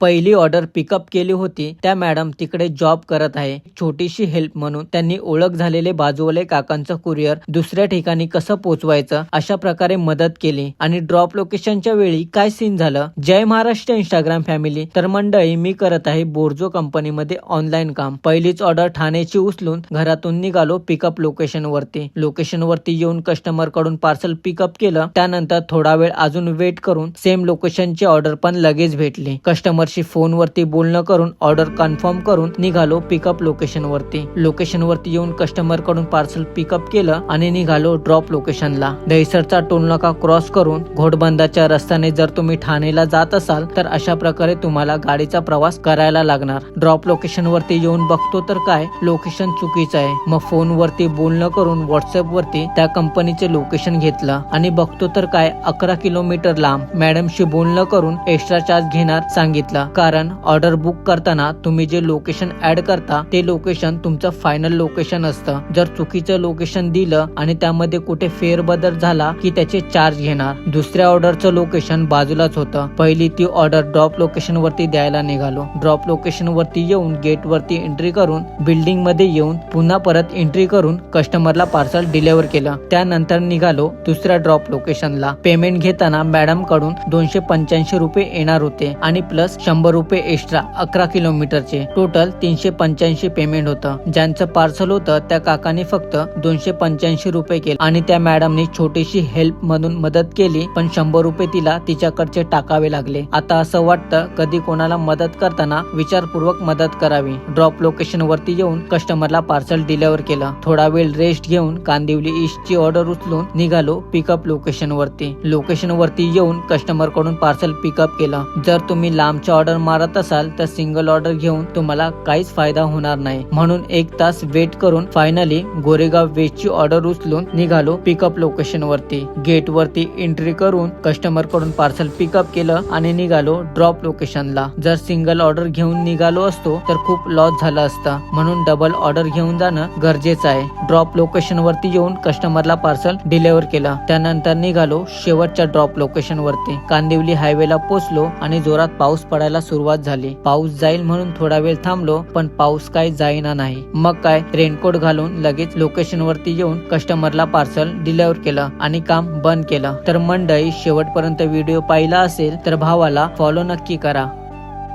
पहिली order pickup केली होती. त्या मॅडम तिकडे जॉब करत आहे. छोटीशी हेल्प म्हणून त्यांनी ओळख झालेले बाजूवाले काकांचं कुरिअर दुसऱ्या ठिकाणी कसं पोहोचवायचं अशा प्रकारे मदत केली. आणि ड्रॉप लोकेशनच्या वेळी काय सीन झालं? जय महाराष्ट्र इंस्टाग्राम फॅमिली तर मंडळी मी करत आहे बोर्जो कंपनीमध्ये ऑनलाईन काम. पहिलीच ऑर्डर ठाण्याची उचलून घरातून निघालो पिकअप लोकेशन वरती लोकेशन वरती येऊन कस्टमरकडून पार्सल पिकअप केलं. त्यानंतर थोडा वेळ अजून वेट करून सेम लोकेशनची ऑर्डर पण लगेच भेटली. कस्टमर फोन फोनवरती बोलणं करून ऑर्डर कन्फर्म करून निघालो पिकअप लोकेशन वरती. लोकेशन वरती येऊन कस्टमरकडून पार्सल पिकअप केलं आणि निघालो ड्रॉप लोकेशनला दहिसरचा टोल नाका क्रॉस करून घोडबंदाच्या रस्त्याने जर तुम्ही ठाणेला जात असाल तर अशा प्रकारे तुम्हाला गाडीचा प्रवास करायला लागणार. ड्रॉप लोकेशन वरती येऊन बघतो तर काय लोकेशन चुकीचं आहे. मग फोन वरती बोलणं करून व्हॉट्सअप वरती त्या कंपनीचे लोकेशन घेतलं. आणि बघतो तर काय अकरा किलोमीटर लांब. मॅडमशी बोलणं करून एक्स्ट्रा चार्ज घेणार सांगितलं. कारण ऑर्डर बुक करताना तुम्ही जे लोकेशन ऍड करता ते लोकेशन तुमचं फायनल लोकेशन असतं. जर चुकीचं लोकेशन दिलं आणि त्यामध्ये कुठे फेरबदल झाला की त्याचे चार्ज घेणार. दुसऱ्या ऑर्डरचं लोकेशन बाजूलाच होतं. पहिली ती ऑर्डर ड्रॉप लोकेशन वरती द्यायला निघालो. ड्रॉप लोकेशन वरती येऊन गेट वरती एंट्री करून बिल्डिंगमध्ये येऊन पुन्हा परत एंट्री करून कस्टमरला पार्सल डिलिव्हर केलं. त्यानंतर निघालो दुसऱ्या ड्रॉप लोकेशनला पेमेंट घेताना मॅडमकडून दोनशे पंच्याऐंशी रुपये येणार होते. आणि प्लस शंभर रुपये एक्स्ट्रा अकरा किलोमीटरचे. टोटल तीनशे पंच्याऐंशी पेमेंट होतं. ज्यांचं पार्सल होतं त्या काकाने फक्त दोनशे पंच्याऐंशी रुपये केले. आणि त्या मॅडमनी छोटीशी हेल्प म्हणून मदत केली पण शंभर रुपये तिला तिच्याकडचे टाकावे लागले. आता असं वाटतं कधी कोणाला मदत करताना विचारपूर्वक मदत करावी. ड्रॉप लोकेशन वरती येऊन कस्टमरला पार्सल डिलिव्हर केलं. थोडा वेळ रेस्ट घेऊन कांदिवली ईस्ट ची ऑर्डर उचलून निघालो पिकअप लोकेशन वरती. लोकेशन वरती येऊन कस्टमरकडून पार्सल पिकअप केलं. जर तुम्ही लांबच्या ऑर्डर मारत असाल तर सिंगल ऑर्डर घेऊन तुम्हाला काहीच फायदा होणार नाही. म्हणून एक तास वेट करून फायनली गोरेगाव वेस्ट ची ऑर्डर उचलून निघालो पिकअप लोकेशन वरती. गेट वरती एंट्री करून कस्टमरकडून पार्सल पिकअप केलं आणि निघालो ड्रॉप लोकेशनला जर सिंगल ऑर्डर घेऊन निघालो असतो तर खूप लॉस झाला असता. म्हणून डबल ऑर्डर घेऊन जाणं गरजेचं आहे. ड्रॉप लोकेशन वरती येऊन कस्टमरला पार्सल डिलिव्हर केलं. त्यानंतर निघालो शेवटच्या ड्रॉप लोकेशन वरती. कांदिवली हायवेला पोहोचलो आणि जोरात पाऊस पडायला सुरुवात झाली. पाऊस जाईल म्हणून थोडा वेळ थांबलो पण पाऊस काय जाईना नाही. मग काय रेनकोट घालून लगेच लोकेशन वरती येऊन कस्टमरला पार्सल डिलिव्हर केलं आणि काम बंद केलं. तर मंडळी शेवटपर्यंत व्हिडिओ पाहिला असेल तर भावाला फॉलो नक्की करा.